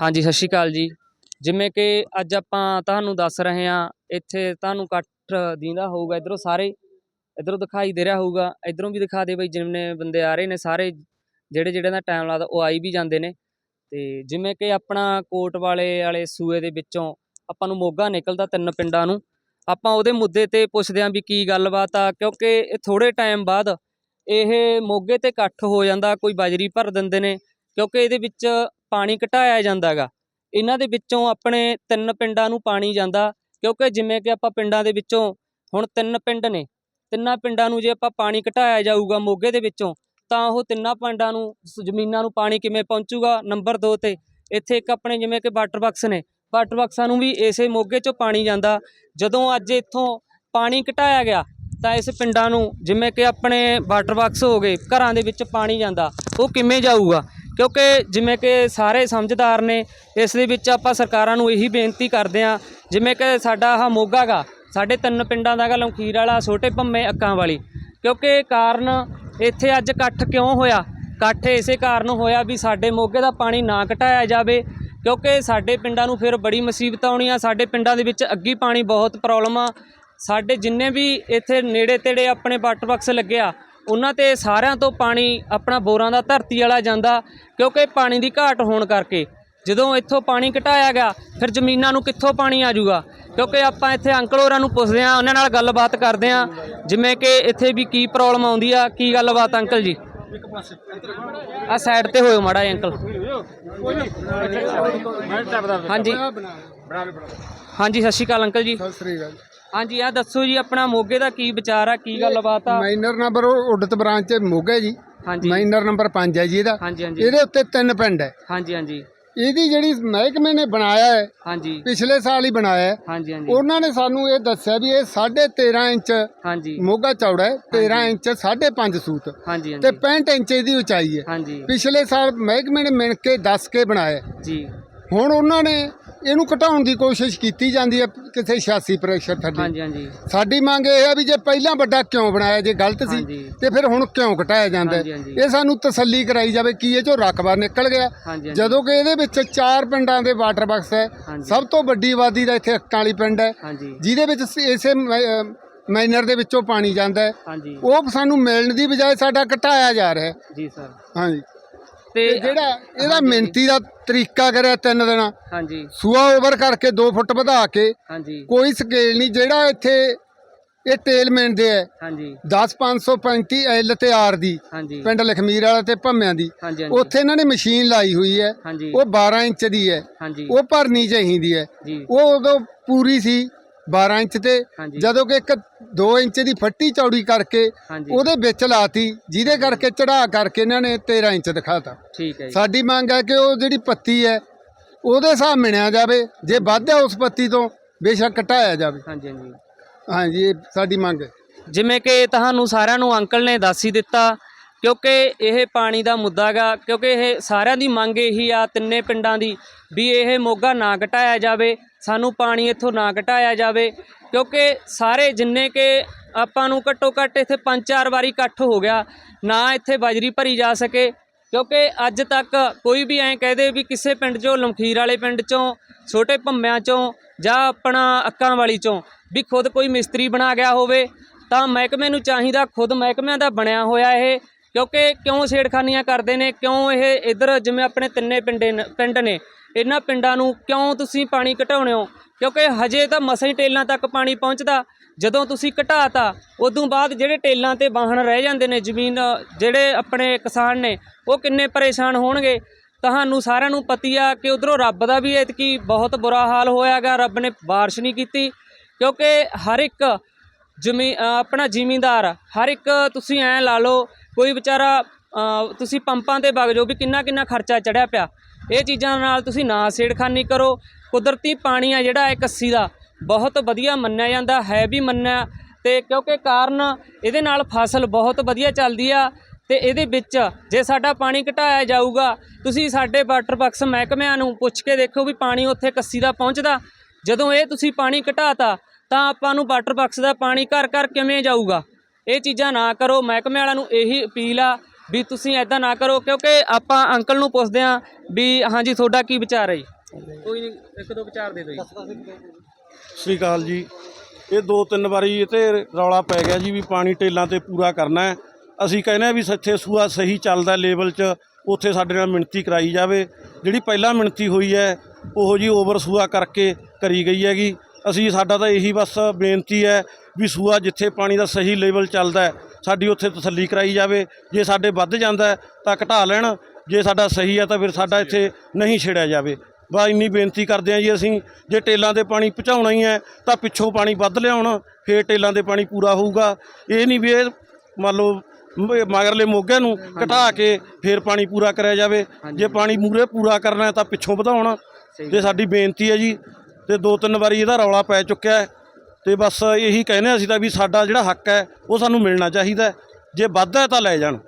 ਹਾਂਜੀ, ਸਤਿ ਸ਼੍ਰੀ ਅਕਾਲ ਜੀ। ਜਿਵੇਂ ਕਿ ਅੱਜ ਆਪਾਂ ਤੁਹਾਨੂੰ ਦੱਸ ਰਹੇ ਹਾਂ, ਇੱਥੇ ਤੁਹਾਨੂੰ ਇਕੱਠ ਦੀਂਦਾ ਹੋਊਗਾ, ਇਧਰੋਂ ਸਾਰੇ, ਇਧਰੋਂ ਦਿਖਾਈ ਦੇ ਰਿਹਾ ਹੋਊਗਾ, ਇਧਰੋਂ ਵੀ ਦਿਖਾ ਦੇ ਬਈ ਜਿੰਨੇ ਬੰਦੇ ਆ ਰਹੇ ਨੇ ਸਾਰੇ, ਜਿਹੜੇ ਜਿਹੜੇ ਦਾ ਟਾਈਮ ਲੱਗਦਾ, ਉਹ ਆਈ ਵੀ ਜਾਂਦੇ ਨੇ। ਤੇ ਜਿਵੇਂ ਕਿ ਆਪਣਾ ਕੋਟ ਵਾਲੇ ਵਾਲੇ ਸੂਏ ਦੇ ਵਿੱਚੋਂ ਆਪਾਂ ਨੂੰ ਮੋਗਾ ਨਿਕਲਦਾ ਤਿੰਨ ਪਿੰਡਾਂ ਨੂੰ। ਆਪਾਂ ਉਹਦੇ ਮੁੱਦੇ ਤੇ ਪੁੱਛਦੇ ਆਂ ਵੀ ਕੀ ਗੱਲਬਾਤ ਆ, ਕਿਉਂਕਿ ਇਹ ਥੋੜੇ ਟਾਈਮ ਬਾਅਦ ਇਹ ਮੋਗੇ ਤੇ ਇਕੱਠ ਹੋ ਜਾਂਦਾ, ਕੋਈ ਬਜਰੀ ਭਰ ਦਿੰਦੇ ਨੇ, ਕਿਉਂਕਿ ਇਹਦੇ ਵਿੱਚ ਪਾਣੀ ਘਟਾਇਆ ਜਾਂਦਾਗਾ। ਇਹਨਾਂ ਦੇ ਵਿੱਚੋਂ ਆਪਣੇ ਤਿੰਨ ਪਿੰਡਾਂ ਨੂੰ ਪਾਣੀ ਜਾਂਦਾ, ਕਿਉਂਕਿ ਜਿਵੇਂ ਕਿ ਆਪਾਂ ਪਿੰਡਾਂ ਦੇ ਵਿੱਚੋਂ ਹੁਣ ਤਿੰਨ ਪਿੰਡ ਨੇ, ਤਿੰਨਾਂ ਪਿੰਡਾਂ ਨੂੰ ਜੇ ਆਪਾਂ ਪਾਣੀ ਘਟਾਇਆ ਜਾਊਗਾ ਮੋਗੇ ਦੇ ਵਿੱਚੋਂ, ਤਾਂ ਉਹ ਤਿੰਨਾਂ ਪਿੰਡਾਂ ਨੂੰ ਜ਼ਮੀਨਾਂ ਨੂੰ ਪਾਣੀ ਕਿਵੇਂ ਪਹੁੰਚੂਗਾ? ਨੰਬਰ 2 ਤੇ, ਇੱਥੇ ਇੱਕ ਆਪਣੇ ਜਿਵੇਂ ਕਿ ਵਾਟਰ ਬਾਕਸ ਨੇ, ਵਾਟਰ ਬਾਕਸਾਂ ਨੂੰ ਵੀ ਇਸੇ ਮੋਗੇ 'ਚੋਂ ਪਾਣੀ ਜਾਂਦਾ। ਜਦੋਂ ਅੱਜ ਇੱਥੋਂ ਪਾਣੀ ਘਟਾਇਆ ਗਿਆ, ਤਾਂ ਇਸ ਪਿੰਡਾਂ ਨੂੰ ਜਿਵੇਂ ਕਿ ਆਪਣੇ ਵਾਟਰ ਬਾਕਸ ਹੋ ਗਏ, ਘਰਾਂ ਦੇ ਵਿੱਚ ਪਾਣੀ ਜਾਂਦਾ, ਉਹ ਕਿਵੇਂ ਜਾਊਗਾ? ਕਿਉਂਕਿ ਜਿਵੇਂ ਕਿ ਸਾਰੇ ਸਮਝਦਾਰ ਨੇ, ਇਸ ਦੇ ਵਿੱਚ ਆਪਾਂ ਸਰਕਾਰਾਂ ਨੂੰ ਇਹੀ ਬੇਨਤੀ ਕਰਦੇ ਹਾਂ, ਜਿਵੇਂ ਕਿ ਸਾਡਾ ਆਹ ਮੋਗਾ ਗਾ ਸਾਡੇ ਤਿੰਨ ਪਿੰਡਾਂ ਦਾ ਗਾ ਲੰਖੀਰ ਵਾਲਾ, ਛੋਟੇ ਭੰਮੇ ਅੱਕਾਂ ਵਾਲੀ। ਕਿਉਂਕਿ ਕਾਰਨ ਇੱਥੇ ਅੱਜ ਇਕੱਠ ਕਿਉਂ ਹੋਇਆ? ਇਕੱਠ ਇਸੇ ਕਾਰਨ ਹੋਇਆ ਵੀ ਸਾਡੇ ਮੋਗੇ ਦਾ ਪਾਣੀ ਨਾ ਘਟਾਇਆ ਜਾਵੇ, ਕਿਉਂਕਿ ਸਾਡੇ ਪਿੰਡਾਂ ਨੂੰ ਫਿਰ ਬੜੀ ਮੁਸੀਬਤ ਆਉਣੀ ਆ ਸਾਡੇ ਪਿੰਡਾਂ ਦੇ ਵਿੱਚ ਅੱਗੀ ਪਾਣੀ ਬਹੁਤ ਪ੍ਰੋਬਲਮ ਆ। ਸਾਡੇ ਜਿੰਨੇ ਵੀ ਇੱਥੇ ਨੇੜੇ ਤੇੜੇ ਆਪਣੇ ਵਾਟਰ ਬਾਕਸ ਲੱਗਿਆ ਉਹਨਾਂ ਤੇ ਸਾਰਿਆਂ ਤੋਂ ਪਾਣੀ ਆਪਣਾ ਬੋਰਾਂ ਦਾ ਧਰਤੀ ਵਾਲਾ ਜਾਂਦਾ ਕਿਉਂਕਿ ਪਾਣੀ ਦੀ ਘਾਟ ਹੋਣ ਕਰਕੇ। ਜਦੋਂ ਇੱਥੋਂ ਪਾਣੀ ਘਟਾਇਆ ਗਿਆ ਫਿਰ ਜ਼ਮੀਨਾਂ ਨੂੰ ਕਿੱਥੋਂ ਪਾਣੀ ਆ ਜਾਊਗਾ? ਕਿਉਂਕਿ ਆਪਾਂ ਇੱਥੇ ਅੰਕਲ ਹੋਰਾਂ ਨੂੰ ਪੁੱਛਦੇ ਆ ਉਹਨਾਂ ਨਾਲ ਗੱਲਬਾਤ ਕਰਦੇ ਆ ਜਿਵੇਂ ਕਿ ਇੱਥੇ ਵੀ ਕੀ ਪ੍ਰੋਬਲਮ ਆਉਂਦੀ ਆ ਕੀ ਗੱਲਬਾਤ ਅੰਕਲ ਜੀ? ਆ ਸਾਈਡ ਤੇ ਹੋਇਓ ਮਾੜਾ ਜਿਹਾ ਅੰਕਲ। ਹਾਂਜੀ। ਹਾਂਜੀ ਸਤਿ ਸ਼੍ਰੀ ਅਕਾਲ ਅੰਕਲ ਜੀ। ਸਤਿ ਸ੍ਰੀ ਅਕਾਲ। ਹਾਂਜੀ ਆ ਦੱਸੋ ਜੀ ਆਪਣਾ ਮੋਗੇ ਦਾ ਕੀ ਵਿਚਾਰ ਆ ਕੀ ਗੱਲਬਾਤ ਆ? ਮਾਈਨਰ ਨੰਬਰ ਉਡਤ ਬ੍ਰਾਂਚ ਮੋਗਾ ਜੀ। ਹਾਂਜੀ। ਮਾਈਨਰ ਨੰਬਰ 5 ਹੈ ਜੀ ਇਹਦਾ। ਹਾਂਜੀ ਹਾਂਜੀ। ਇਹਦੇ ਉੱਤੇ ਤਿੰਨ ਪਿੰਡ ਹੈ। ਹਾਂਜੀ ਹਾਂਜੀ। ਇਹਦੀ ਜਿਹੜੀ ਮਹਿਕਮੇ ਨੇ ਬਣਾਇਆ ਹੈ ਹਾਂਜੀ। ਪਿਛਲੇ ਸਾਲ ਹੀ ਬਣਾਇਆ ਹੈ। ਹਾਂਜੀ ਹਾਂਜੀ। ਉਹਨਾਂ ਨੇ ਸਾਨੂੰ ਇਹ ਦੱਸਿਆ ਵੀ ਇਹ 13.5 ਇੰਚ ਹਾਂਜੀ। ਮੋਗਾ ਚੌੜਾ ਹੈ 13 ਇੰਚ 5.5 ਸੂਤ। ਹਾਂਜੀ ਤੇ ਹਾਂਜੀ। 65 ਇੰਚ ਇਹਦੀ ਉਚਾਈ ਹੈ। ਹਾਂਜੀ। ਪਿਛਲੇ ਸਾਲ ਮਹਿਕਮੇ ਨੇ ਮਿਣ ਕੇ ਦੱਸ ਕੇ ਬਣਾਇਆ। ਜੀ। ਹੁਣ ਉਹਨਾਂ ਨੇ ਇਹਨੂੰ ਘਟਾਉਣ ਦੀ ਕੋਸ਼ਿਸ਼ ਕੀਤੀ ਜਾਂਦੀ ਹੈ ਕਿਸੇ 86 ਪ੍ਰੈਸ਼ਰ ਥੱਲੇ। ਹਾਂਜੀ ਹਾਂਜੀ। ਸਾਡੀ ਮੰਗ ਇਹ ਹੈ ਵੀ ਜੇ ਪਹਿਲਾਂ ਵੱਡਾ ਕਿਉਂ ਬਣਾਇਆ ਜੇ ਗਲਤ ਸੀ ਹਾਂਜੀ। ਤੇ ਫਿਰ ਹੁਣ ਕਿਉਂ ਘਟਾਇਆ ਜਾਂਦਾ ਹੈ? ਹਾਂਜੀ, ਹਾਂਜੀ। ਇਹ ਸਾਨੂੰ ਤਸੱਲੀ ਕਰਾਈ ਜਾਵੇ ਕੀ ਇਹ ਚੋਂ ਰਕਬਾ ਨਿਕਲ ਗਿਆ। ਹਾਂਜੀ ਹਾਂਜੀ। ਜਦੋਂ ਕਿ ਇਹਦੇ ਵਿੱਚ ਚਾਰ ਪਿੰਡਾਂ ਦੇ ਵਾਟਰ ਬਾਕਸ ਹੈ। ਹਾਂਜੀ। ਸਭ ਤੋਂ ਵੱਡੀ ਆਬਾਦੀ ਦਾ ਇੱਥੇ ਅੱਕਾਂ ਵਾਲੀ ਪਿੰਡ ਹੈ। ਹਾਂਜੀ। ਜਿਹਦੇ ਵਿੱਚ ਸ- ਇਸੇ ਮਾਈਨਰ ਦੇ ਵਿੱਚੋਂ ਪਾਣੀ ਜਾਂਦਾ ਹੈ। ਹਾਂਜੀ। ਉਹ ਸਾਨੂੰ ਮਿਲਣ ਦੀ ਬਜਾਏ ਸਾਡਾ ਘਟਾਇਆ ਜਾ ਰਿਹਾ ਹੈ। ਜੀ ਸਰ। ਹਾਂਜੀ। ਤੇ ਜਿਹੜਾ ਇਹਦਾ ਮਿਹਨਤੀ ਦਾ ਤਰੀਕਾ ਕਰਿਆ ਤਿੰਨ ਦਿਨ। ਹਾਂਜੀ। ਸੂਆ ਓਵਰ ਕਰਕੇ 2 ਫੁੱਟ ਵਧਾ ਕੇ ਹਾਂਜੀ। ਕੋਈ ਸਕੇਲ ਨਹੀਂ ਜਿਹੜਾ ਇੱਥੇ ਇਹ ਤੇਲ ਮਿਣਦੇ ਹੈ। ਹਾਂਜੀ। 10535 ਐਲ ਤੇ ਆਰ ਦੀ ਹਾਂਜੀ। ਪਿੰਡ ਲਖਮੀਰ ਵਾਲਾ ਤੇ ਭੰਮਿਆਂ ਦੀ। ਹਾਂਜੀ ਹਾਂਜੀ। ਉੱਥੇ ਇਹਨਾਂ ਨੇ ਮਸ਼ੀਨ ਲਾਈ ਹੋਈ ਹੈ। ਹਾਂਜੀ। ਉਹ 12 ਇੰਚ ਦੀ ਹੈ। ਹਾਂਜੀ। ਉਹ ਭਰਨੀ ਚਾਹੀਦੀ ਹੈ। ਜੀ। ਉਹ ਉਦੋਂ ਪੂਰੀ ਸੀ। 12 ਇੰਚ ਤੇ। ਜਦੋਂ ਕਿ ਇੱਕ 2 ਇੰਚ ਦੀ ਫੱਟੀ ਚੌੜੀ ਕਰਕੇ ਉਹਦੇ ਵਿੱਚ ਲਾਤੀ ਜਿਹਦੇ ਕਰਕੇ ਚੜਾ ਕਰਕੇ ਇਹਨਾਂ ਨੇ 13 ਇੰਚ ਦਿਖਾਤਾ। ਠੀਕ ਹੈ ਜੀ। ਸਾਡੀ ਮੰਗ ਹੈ ਕਿ ਉਹ ਜਿਹੜੀ ਪੱਤੀ ਹੈ ਉਹਦੇ ਹਿਸਾਬ ਮਿਣਿਆ ਜਾਵੇ ਜੇ ਵੱਧ ਹੈ ਉਸ ਪੱਤੀ ਤੋਂ ਬੇਸ਼ੱਕ ਘਟਾਇਆ ਜਾਵੇ। ਹਾਂਜੀ ਹਾਂਜੀ। ਹਾਂਜੀ ਇਹ ਸਾਡੀ ਮੰਗ ਹੈ। ਜਿਵੇਂ ਕਿ ਤੁਹਾਨੂੰ ਸਾਰਿਆਂ ਨੂੰ ਅੰਕਲ ਨੇ ਦੱਸ ਹੀ ਦਿੱਤਾ ਕਿਉਂਕਿ ਇਹ ਪਾਣੀ ਦਾ ਮੁੱਦਾ ਗਾ, ਕਿਉਂਕਿ ਇਹ ਸਾਰਿਆਂ ਦੀ ਮੰਗ ਇਹੀ ਆ, ਤਿੰਨੇ ਪਿੰਡਾਂ ਦੀ, ਵੀ ਇਹ ਮੋਗਾ ਨਾ ਘਟਾਇਆ ਜਾਵੇ, ਸਾਨੂੰ ਪਾਣੀ ਇੱਥੋਂ ਨਾ ਘਟਾਇਆ ਜਾਵੇ। ਕਿਉਂਕਿ ਸਾਰੇ ਜਿੰਨੇ ਕਿ ਆਪਾਂ ਨੂੰ ਘੱਟੋ ਘੱਟ ਇੱਥੇ ਪੰਜ ਚਾਰ ਵਾਰੀ ਇਕੱਠ ਹੋ ਗਿਆ, ਨਾ ਇੱਥੇ ਬਜਰੀ ਭਰੀ ਜਾ ਸਕੇ। ਕਿਉਂਕਿ ਅੱਜ ਤੱਕ ਕੋਈ ਵੀ ਐਂ ਕਹਦੇ ਵੀ ਕਿਸੇ ਪਿੰਡ 'ਚੋਂ, ਲਮਖੀਰ ਵਾਲੇ ਪਿੰਡ 'ਚੋਂ, ਛੋਟੇ ਭੰਮਿਆਂ 'ਚੋਂ, ਜਾਂ ਆਪਣਾ ਅੱਕਾਂ ਵਾਲੀ 'ਚੋਂ ਵੀ ਖੁਦ ਕੋਈ ਮਿਸਤਰੀ ਬਣਾ ਗਿਆ ਹੋਵੇ, ਤਾਂ ਮਹਿਕਮੇ ਨੂੰ ਚਾਹੀਦਾ ਖੁਦ ਮਹਿਕਮਿਆਂ ਦਾ ਬਣਿਆ ਹੋਇਆ ਇਹ। ਕਿਉਂਕਿ ਕਿਉਂ ਛੇੜਖਾਨੀਆਂ ਕਰਦੇ ਨੇ? ਕਿਉਂ ਇਹ ਇਧਰ ਜਿਵੇਂ ਆਪਣੇ ਤਿੰਨੇ ਪਿੰਡੇ ਨ- ਪਿੰਡ ਨੇ, ਇਹਨਾਂ ਪਿੰਡਾਂ ਨੂੰ ਕਿਉਂ ਤੁਸੀਂ ਪਾਣੀ ਘਟਾਉਣੇ ਹੋ? ਕਿਉਂਕਿ ਹਜੇ ਤਾਂ ਮਸਾਂ ਹੀ ਟੇਲਾਂ ਤੱਕ ਪਾਣੀ ਪਹੁੰਚਦਾ। ਜਦੋਂ ਤੁਸੀਂ ਘਟਾਤਾ, ਉਦੋਂ ਬਾਅਦ ਜਿਹੜੇ ਟੇਲਾਂ ਤੇ ਵਾਹਣ ਰਹਿ ਜਾਂਦੇ ਨੇ, ਜ਼ਮੀਨ, ਜਿਹੜੇ ਆਪਣੇ ਕਿਸਾਨ ਨੇ, ਉਹ ਕਿੰਨੇ ਪਰੇਸ਼ਾਨ ਹੋਣਗੇ? ਤੁਹਾਨੂੰ ਸਾਰਿਆਂ ਨੂੰ ਪਤੀ ਆ ਕਿ ਉਧਰੋਂ ਰੱਬ ਦਾ ਵੀ ਐਤਕੀ ਬਹੁਤ ਬੁਰਾ ਹਾਲ ਹੋਇਆਗਾ। ਰੱਬ ਨੇ ਬਾਰਿਸ਼ ਨਹੀਂ ਕੀਤੀ। ਕਿਉਂਕਿ ਹਰ ਇੱਕ ਜ਼ਮੀ ਆਪਣਾ ਜ਼ਿਮੀਂਦਾਰ, ਹਰ ਇੱਕ ਤੁਸੀਂ ਐਂ ਲਾ ਲਓ ਕੋਈ ਵਿਚਾਰਾ ਤੁਸੀਂ ਪੰਪਾਂ ਤੇ ਵਗ ਜਾਓ ਵੀ ਕਿੰਨਾ ਕਿੰਨਾ ਖਰਚਾ ਚੜਿਆ ਪਿਆ। ਇਹ ਚੀਜ਼ਾਂ ਨਾਲ ਤੁਸੀਂ ਨਾ ਛੇੜਖਾਨੀ ਕਰੋ। ਕੁਦਰਤੀ ਪਾਣੀ ਆ ਜਿਹੜਾ ਇਹ ਕੱਸੀ ਦਾ, ਬਹੁਤ ਵਧੀਆ ਮੰਨਿਆ ਜਾਂਦਾ, ਹੈ ਵੀ ਮੰਨਿਆ। ਤੇ ਕਿਉਂਕਿ ਕਾਰਨ ਇਹਦੇ ਨਾਲ ਫਸਲ ਬਹੁਤ ਵਧੀਆ ਚੱਲਦੀ ਆ ਤੇ ਇਹਦੇ ਵਿੱਚ ਜੇ ਸਾਡਾ ਪਾਣੀ ਘਟਾਇਆ ਜਾਊਗਾ, ਤੁਸੀਂ ਸਾਡੇ ਵਾਟਰ ਬਕਸ ਮਹਿਕਮਿਆਂ ਨੂੰ ਪੁੱਛ ਕੇ ਦੇਖੋ ਵੀ ਪਾਣੀ ਉੱਥੇ ਕੱਸੀ ਦਾ ਪਹੁੰਚਦਾ। ਜਦੋਂ ਇਹ ਤੁਸੀਂ ਪਾਣੀ ਘਟਾਤਾ, ਤਾਂ ਆਪਾਂ ਨੂੰ ਵਾਟਰ ਬਕਸ ਦਾ ਪਾਣੀ ਘਰ ਘਰ ਕਿਵੇਂ ਜਾਊਗਾ? ਇਹ ਚੀਜ਼ਾਂ ਨਾ ਕਰੋ, ਮਹਿਕਮੇ ਵਾਲਿਆਂ ਨੂੰ ਇਹੀ ਅਪੀਲ ਆ ਵੀ ਤੁਸੀਂ ਐਦਾਂ ਨਾ ਕਰੋ, ਕਿਉਂਕਿ ਆਪਾਂ ਅੰਕਲ ਨੂੰ ਪੁੱਛਦੇ ਹਾਂ ਵੀ ਹਾਂਜੀ, ਤੁਹਾਡਾ ਕੀ ਵਿਚਾਰ ਹੈ ਜੀ? ਕੋਈ ਨਹੀਂ ਇੱਕ ਦੋ ਵਿਚਾਰ ਦੇ ਦਿਓ ਜੀ। ਸ੍ਰੀ ਅਕਾਲ ਜੀ। ਇਹ ਦੋ ਤਿੰਨ ਵਾਰੀ ਇਹ ਤੇ ਰੌਲਾ ਪੈ ਗਿਆ ਜੀ ਵੀ ਪਾਣੀ ਟੇਲਾਂ ਤੇ ਪੂਰਾ ਕਰਨਾ ਹੈ। ਅਸੀਂ ਕਹਿੰਦੇ ਆ ਵੀ ਸੱਥੇ ਸੂਆ ਸਹੀ ਚੱਲਦਾ ਲੈਵਲ 'ਚ ਉੱਥੇ ਸਾਡੇ ਨਾਲ ਮਿਣਤੀ ਕਰਾਈ ਜਾਵੇ। ਜਿਹੜੀ ਪਹਿਲਾਂ ਮਿਣਤੀ ਹੋਈ ਹੈ, ਉਹ ਜੀ ਓਵਰ ਸੂਆ ਕਰਕੇ ਕਰੀ ਗਈ ਹੈਗੀ। ਅਸੀਂ ਸਾਡਾ ਤਾਂ ਇਹੀ ਬਸ ਬੇਨਤੀ ਹੈ ਵੀ ਸੂਆ ਜਿੱਥੇ ਪਾਣੀ ਦਾ ਸਹੀ ਲੈਵਲ ਚੱਲਦਾ ਹੈ ਸਾਡੀ ਉੱਥੇ ਤਸੱਲੀ ਕਰਾਈ ਜਾਵੇ। ਜੇ ਸਾਡੇ ਵੱਧ ਜਾਂਦਾ ਤਾਂ ਘਟਾ ਲੈਣ। ਜੇ ਸਾਡਾ ਸਹੀ ਹੈ ਤਾਂ ਫਿਰ ਸਾਡਾ ਇੱਥੇ ਨਹੀਂ ਛੇੜਿਆ ਜਾਵੇ। ਬਸ ਇੰਨੀ ਬੇਨਤੀ ਕਰਦੇ ਹਾਂ ਜੀ ਅਸੀਂ ਜੇ ਟੇਲਾਂ ਤੇ ਪਾਣੀ ਪਹੁੰਚਾਉਣਾ ਹੀ ਹੈ ਤਾਂ ਪਿੱਛੋਂ ਪਾਣੀ ਵੱਧ ਲਿਆਉਣ ਫੇਰ ਟੇਲਾਂ ਤੇ ਪਾਣੀ ਪੂਰਾ ਹੋਊਗਾ। ਇਹ ਨਹੀਂ ਵੀ ਇਹ ਮੰਨ ਲਓ ਮਗਰਲੇ ਮੋਗੇ ਨੂੰ ਘਟਾ ਕੇ ਫੇਰ ਪਾਣੀ ਪੂਰਾ ਕਰਿਆ ਜਾਵੇ। ਜੇ ਪਾਣੀ ਮੂਰੇ ਪੂਰਾ ਕਰਨਾ ਤਾਂ ਪਿੱਛੋਂ ਵਧਾਉਣ। ਤੇ ਸਾਡੀ ਬੇਨਤੀ ਹੈ ਜੀ ਤੇ ਦੋ ਤਿੰਨ ਵਾਰੀ ਇਹਦਾ ਰੌਲਾ ਪੈ ਚੁੱਕਿਆ ਹੈ। ਤੇ ਬਸ ਇਹੀ ਕਹਿੰਦੇ ਅਸੀਂ ਤਾਂ ਵੀ ਸਾਡਾ ਜਿਹੜਾ ਹੱਕ ਹੈ ਉਹ ਸਾਨੂੰ ਮਿਲਣਾ ਚਾਹੀਦਾ। ਜੇ ਵੱਧ ਹੈ ਤਾਂ ਲੈ ਜਾਣ।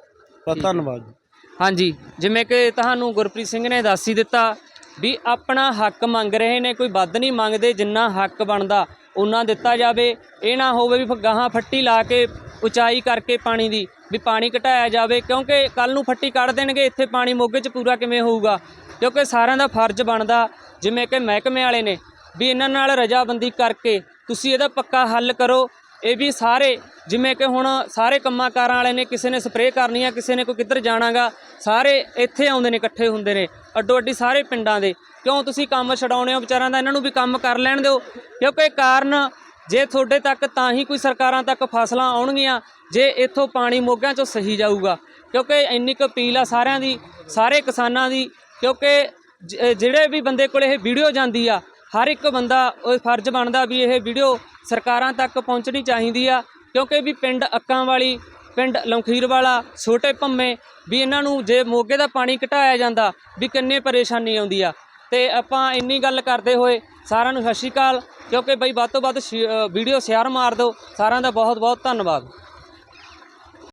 ਤਾਂ ਧੰਨਵਾਦ ਜੀ। ਹਾਂਜੀ ਜਿਵੇਂ ਕਿ ਤੁਹਾਨੂੰ ਗੁਰਪ੍ਰੀਤ ਸਿੰਘ ਨੇ ਦੱਸ ਹੀ ਦਿੱਤਾ ਵੀ ਆਪਣਾ ਹੱਕ ਮੰਗ ਰਹੇ ਨੇ ਕੋਈ ਵੱਧ ਨਹੀਂ ਮੰਗਦੇ ਜਿੰਨਾ ਹੱਕ ਬਣਦਾ ਉਹਨਾਂ ਦਿੱਤਾ ਜਾਵੇ। ਇਹ ਨਾ ਹੋਵੇ ਵੀ ਗਾਹਾਂ ਫੱਟੀ ਲਾ ਕੇ ਉਚਾਈ ਕਰਕੇ ਪਾਣੀ ਦੀ ਵੀ ਪਾਣੀ ਘਟਾਇਆ ਜਾਵੇ ਕਿਉਂਕਿ ਕੱਲ ਨੂੰ ਫੱਟੀ ਕੱਢ ਦੇਣਗੇ ਇੱਥੇ ਪਾਣੀ ਮੋਗੇ 'ਚ ਪੂਰਾ ਕਿਵੇਂ ਹੋਊਗਾ? ਕਿਉਂਕਿ ਸਾਰਿਆਂ ਦਾ ਫਰਜ਼ ਬਣਦਾ ਜਿਵੇਂ ਕਿ ਮਹਿਕਮੇ ਵਾਲੇ ਨੇ ਵੀ ਇਹਨਾਂ ਨਾਲ ਰਜਾਬੰਦੀ ਕਰਕੇ ਤੁਸੀਂ ਇਹਦਾ ਪੱਕਾ ਹੱਲ ਕਰੋ। ਇਹ ਵੀ ਸਾਰੇ, ਜਿਵੇਂ ਕਿ ਹੁਣ ਸਾਰੇ ਕੰਮਾਂ ਕਾਰਾਂ ਵਾਲੇ ਨੇ ਕਿਸੇ ਨੇ ਸਪਰੇਅ ਕਰਨੀ ਆ, ਕਿਸੇ ਨੇ ਕੋਈ ਕਿੱਧਰ ਜਾਣਾਗਾ, ਸਾਰੇ ਇੱਥੇ ਆਉਂਦੇ ਨੇ, ਇਕੱਠੇ ਹੁੰਦੇ ਨੇ, ਅੱਡੋ ਅੱਡੀ ਸਾਰੇ ਪਿੰਡਾਂ ਦੇ। ਕਿਉਂ ਤੁਸੀਂ ਕੰਮ ਛਡਾਉਣੇ ਹੋ ਵਿਚਾਰਾਂ ਦਾ, ਇਹਨਾਂ ਨੂੰ ਵੀ ਕੰਮ ਕਰ ਲੈਣ ਦਿਓ। ਕਿਉਂਕਿ ਕਾਰਨ ਜੇ ਤੁਹਾਡੇ ਤੱਕ ਤਾਂ ਹੀ ਕੋਈ ਸਰਕਾਰਾਂ ਤੱਕ ਫਸਲਾਂ ਆਉਣਗੀਆਂ, ਜੇ ਇੱਥੋਂ ਪਾਣੀ ਮੋਗਿਆਂ ਚੋਂ ਸਹੀ ਜਾਊਗਾ। ਕਿਉਂਕਿ ਇੰਨੀ ਕੁ ਅਪੀਲ ਆ ਸਾਰਿਆਂ ਦੀ, ਸਾਰੇ ਕਿਸਾਨਾਂ ਦੀ, ਕਿਉਂਕਿ ਜ- ਜਿਹੜੇ ਵੀ ਬੰਦੇ ਕੋਲ ਇਹ ਵੀਡੀਓ ਜਾਂਦੀ ਆ ਹਰ ਇੱਕ ਬੰਦਾ ਉਹ ਫਰਜ਼ ਬਣਦਾ ਵੀ ਇਹ ਵੀਡੀਓ ਸਰਕਾਰਾਂ ਤੱਕ ਪਹੁੰਚਣੀ ਚਾਹੀਦੀ ਆ, ਕਿਉਂਕਿ ਵੀ ਪਿੰਡ ਅੱਕਾਂ ਵਾਲੀ, ਪਿੰਡ ਲੰਖੀਰ ਵਾਲਾ, ਛੋਟੇ ਭੰਮੇ ਵੀ ਇਹਨਾਂ ਨੂੰ ਜੇ ਮੋਗੇ ਦਾ ਪਾਣੀ ਘਟਾਇਆ ਜਾਂਦਾ, ਵੀ ਕਿੰਨੇ ਪਰੇਸ਼ਾਨੀ ਆਉਂਦੀ ਆ। ਤੇ ਆਪਾਂ ਇੰਨੀ ਗੱਲ ਕਰਦੇ ਹੋਏ ਸਾਰਿਆਂ ਨੂੰ ਸਤਿ ਸ਼੍ਰੀ ਅਕਾਲ, ਕਿਉਂਕਿ ਬਈ ਵੱਧ ਤੋਂ ਵੱਧ ਸ਼ੀ- ਵੀਡੀਓ ਸ਼ੇਅਰ ਮਾਰ ਦਿਓ, ਸਾਰਿਆਂ ਦਾ ਬਹੁਤ ਬਹੁਤ ਧੰਨਵਾਦ।